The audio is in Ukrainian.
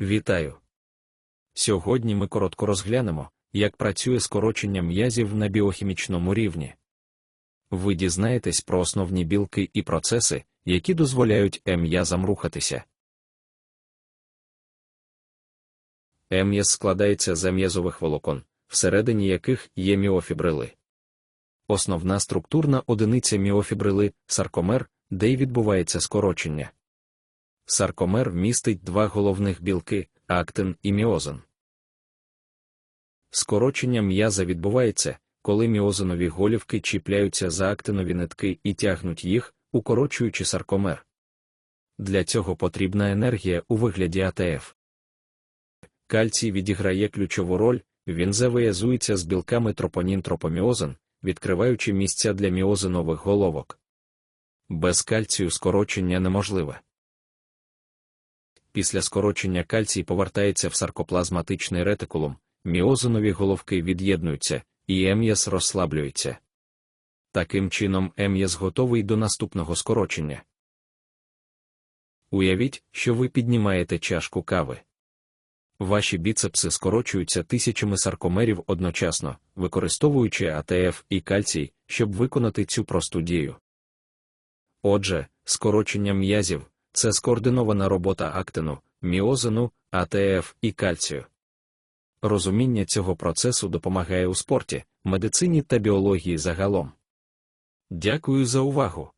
Вітаю! Сьогодні ми коротко розглянемо, як працює скорочення м'язів на біохімічному рівні. Ви дізнаєтесь про основні білки і процеси, які дозволяють м'язам рухатися. М'яз складається з м'язових волокон, всередині яких є міофібрили. Основна структурна одиниця міофібрили саркомер, де й відбувається скорочення. Саркомер містить два головних білки актин і міозин. Скорочення м'яза відбувається, коли міозинові голівки чіпляються за актинові нитки і тягнуть їх, укорочуючи саркомер. Для цього потрібна енергія у вигляді АТФ. Кальцій відіграє ключову роль, він завиязується з білками тропонін-тропоміозин, відкриваючи місця для міозинових головок. Без кальцію скорочення неможливе. Після скорочення кальцій повертається в саркоплазматичний ретикулум, міозинові головки від'єднуються, і ем'яз розслаблюється. Таким чином ем'яз готовий до наступного скорочення. Уявіть, що ви піднімаєте чашку кави. Ваші біцепси скорочуються тисячами саркомерів одночасно, використовуючи АТФ і кальцій, щоб виконати цю просту дію. Отже, скорочення м'язів це скоординована робота актину, міозину, АТФ і кальцію. Розуміння цього процесу допомагає у спорті, медицині та біології загалом. Дякую за увагу!